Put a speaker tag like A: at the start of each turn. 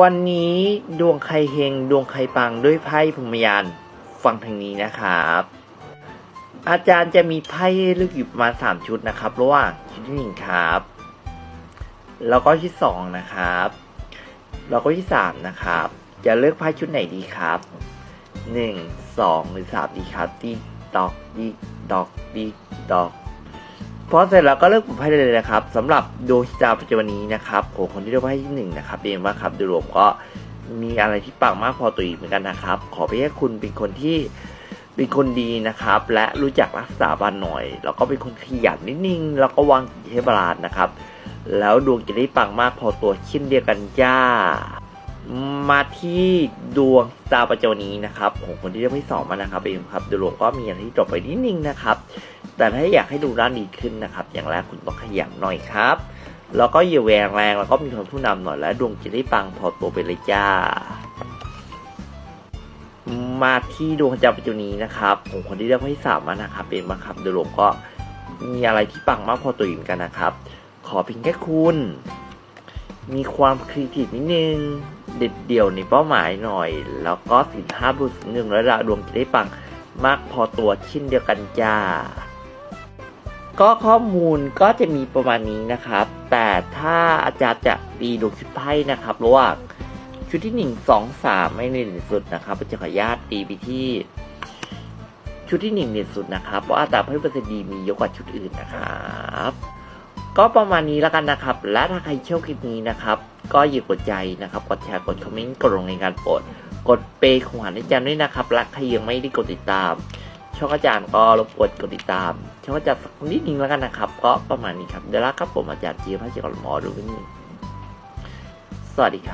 A: วันนี้ดวงใครเฮงดวงใครปังด้วยไพ่พมยานฟังทางนี้นะครับ อาจารย์จะมีไพ่เลือกอยู่ประมาณสามชุดนะครับระหว่างชุดที่หนึ่งครับ แล้วก็ที่สองนะครับ แล้วก็ที่สามนะครับ จะเลือกไพ่ชุดไหนดีครับหนึ่งสองหรือสามดีครับดีดอกดีดอกดีดอก พอเสร็จแล้วก็เลือกปุ่มไพ่ได้เลยนะครับสำหรับดวงชะตาปัจจุบันนี้นะครับของคนที่เลือกไพ่ที่หนึ่งนะครับเรียนว่าครับโดยรวมก็มีอะไรที่ปังมากพอตัวอีกเหมือนกันนะครับ ขอเพียงแค่คุณเป็นคนที่เป็นคนดีนะครับ และรู้จักรักษาบ้านหน่อย แล้วก็เป็นคนขยันนิดนึงแล้วก็วางจิตให้บาลานนะครับ แล้วดวงจะได้ปังมากพอตัวเช่นเดียวกันจ้า มาที่ดวงดาวประจวันนี้นะครับของคนที่ได้ไม่สองมานะครับเองครับโดยรวมก็มีอะไรที่จบไปนิดนึงนะครับ แต่ถ้าอยากให้ดูด้านดีขึ้นนะครับ อย่างแรกคุณต้องขยันหน่อยครับ แล้วก็อย่าแหวงแรงแล้วก็มีความผู้นำหน่อยและดวงจะได้ปังพอตัวไปเลยจ้า มาที่ดวงประจำปัจจุบันนี้นะครับของคนที่เลือกไพ่สามนะครับเองมาครับโดยรวมก็มีอะไรที่ปังมากพอตัวอีกเอนกันนะครับ ขอเพียงแค่คุณ มีความครีเอทีฟนิดนึงเด็ดเดี่ยวในเป้าหมายหน่อย แล้วก็สินห้าบุษหนึ่งแล้วดวงจะได้ปังมากพอตัวเช่นเดียวกันจ้า ก็ข้อมูลก็จะมีประมาณนี้นะครับ แต่ถ้าอาจารย์จะตีดวงชุดไพ่นะครับระหว่างชุดที่หนึ่งสองสามไม่เด่นสุดนะครับจะขออนุญาตตีไปที่ชุดที่หนึ่งเด่นสุดนะครับเพราะอัตราเพิ่มเปอร์เซ็นต์ดีมีเยอะกว่าชุดอื่นนะครับ ก็ประมาณนี้แล้วกันนะครับ และถ้าใครชอบคลิปนี้นะครับ ก็อย่ากดใจนะครับ กดแชร์กดคอมเมนต์กดลงในการโปรดกดเปย์ของหวานให้อาจารย์ด้วยนะครับและใครยังไม่ได้กดติดตาม ช่องอาจารย์ก็รบกวนกดติดตาม ช่องอาจารย์สักนิดนึงแล้วกันนะครับ ก็ประมาณนี้ครับเดี๋ยวลาครับผมอาจารย์เจี๊ยบให้เจอกับหมอดูนี่สวัสดีครับ